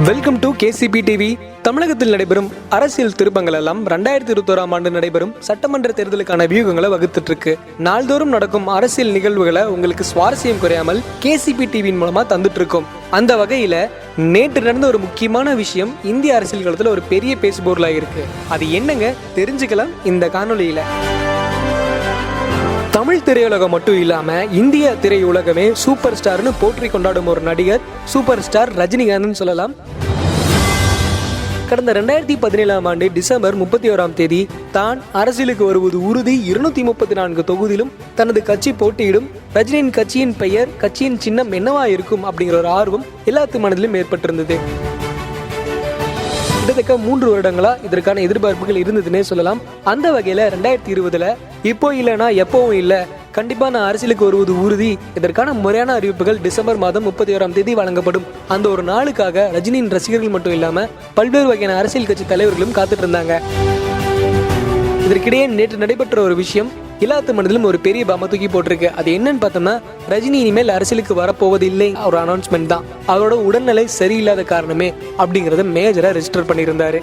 Welcome to KCP TV தமிழகத்தில் நடைபெறும் அரசியல் திருப்பங்கள் எல்லாம் ரெண்டாயிரத்தி இருபத்தோராம் ஆண்டு நடைபெறும் சட்டமன்ற தேர்தலுக்கான வியூகங்களை வகுத்துட்டு இருக்கு நாள்தோறும் நடக்கும் அரசியல் நிகழ்வுகளை உங்களுக்கு சுவாரஸ்யம் குறையாமல் கேசிபி டிவியின் மூலமா தந்துட்டு இருக்கோம் அந்த வகையில நேற்று நடந்த ஒரு முக்கியமான விஷயம் இந்திய அரசியல் களத்துல ஒரு பெரிய பேசுபொருளாக இருக்கு அது என்னங்க? தெரிஞ்சுக்கலாம் இந்த காணொலியில தமிழ் திரையுலகம் மட்டும் இல்லாம இந்திய திரையுலகமே சூப்பர் ஸ்டார்னு போற்றி கொண்டாடும் ஒரு நடிகர் சூப்பர் ஸ்டார் ரஜினிகாந்த்னு சொல்லலாம். கடந்த ரெண்டாயிரத்தி பதினேழாம் ஆண்டு டிசம்பர் முப்பத்தி ஓராம் தேதி தான் அரசியலுக்கு வருவது உறுதி. இருநூத்தி முப்பத்தி நான்கு தொகுதியிலும் தனது கட்சி போட்டியிடும். ரஜினியின் கட்சியின் பெயர் கட்சியின் சின்னம் என்னவா இருக்கும் அப்படிங்கிற ஒரு ஆர்வம் எல்லாத்து மனதிலும் ஏற்பட்டிருந்தது. கிட்டத்தட்ட மூன்று வருடங்களா இதற்கான எதிர்பார்ப்புகள் இருந்ததுன்னே சொல்லலாம். அந்த வகையில ரெண்டாயிரத்தி இருபதுல இப்போ இல்லைன்னா எப்பவும் இல்லை. கண்டிப்பா நான் அரசியலுக்கு வருவது உறுதி. இதற்கான முறையான அறிவிப்புகள் டிசம்பர் மாதம் முப்பத்தி ஓராம் தேதி வழங்கப்படும். அந்த ஒரு நாளுக்காக ரஜினியின் ரசிகர்கள் மட்டும் இல்லாம பல்வேறு வகையான அரசியல் கட்சி தலைவர்களும் காத்துட்டு இருந்தாங்க. இதற்கிடையே நேற்று நடைபெற்ற ஒரு விஷயம் எல்லாத்து மனதிலும் ஒரு பெரிய பம தூக்கி போட்டிருக்கு. அது என்னன்னு பார்த்தோம்னா ரஜினி இனிமேல் அரசியலுக்கு வரப்போவது இல்லை ஒரு அனௌன்ஸ்மெண்ட் தான். அவரோட உடல்நிலை சரியில்லாத காரணமே அப்படிங்கறத மேஜரா ரெஜிஸ்டர் பண்ணியிருந்தாரு.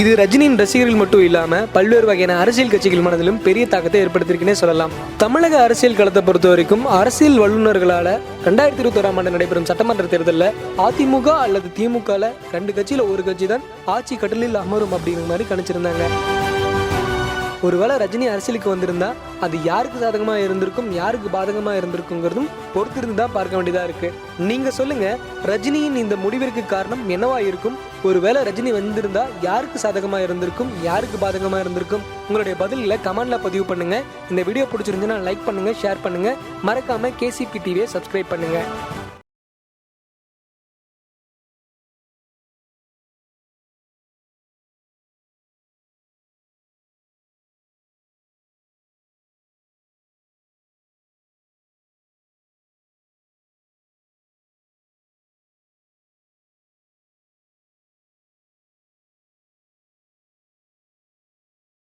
இது ரஜினியின் ரசிகர்கள் மட்டும் இல்லாம பல்வேறு வகையான அரசியல் கட்சிகள் மனதிலும் பெரிய தாக்கத்தை ஏற்படுத்தியிருக்குன்னே சொல்லலாம். தமிழக அரசியல் களத்தை பொறுத்த வரைக்கும் அரசியல் வல்லுநர்களால ரெண்டாயிரத்தி இருபத்தி ஓராம் ஆண்டு நடைபெறும் சட்டமன்ற தேர்தலில் அதிமுக அல்லது திமுகல ரெண்டு கட்சியில ஒரு கட்சி தான் ஆட்சி கட்டலில் அமரும் அப்படிங்கிற மாதிரி கணிச்சிருந்தாங்க. ஒருவேளை ரஜினி அரசியலுக்கு வந்திருந்தா அது யாருக்கு சாதகமாக இருந்திருக்கும் யாருக்கு பாதகமாக இருந்திருக்குங்கிறதும் பொறுத்திருந்து தான் பார்க்க வேண்டியதாக இருக்கு. நீங்கள் சொல்லுங்க ரஜினியின் இந்த முடிவிற்கு காரணம் என்னவா இருக்கும்? ஒருவேளை ரஜினி வந்திருந்தா யாருக்கு சாதகமாக இருந்திருக்கும் யாருக்கு பாதகமாக இருந்திருக்கும்? உங்களுடைய பதிலில் கமெண்ட்ல பதிவு பண்ணுங்கள் இந்த வீடியோ பிடிச்சிருந்துச்சுன்னா லைக் பண்ணுங்கள் ஷேர் பண்ணுங்கள் மறக்காமல் கேசிபி டிவியை சப்ஸ்கிரைப் பண்ணுங்கள்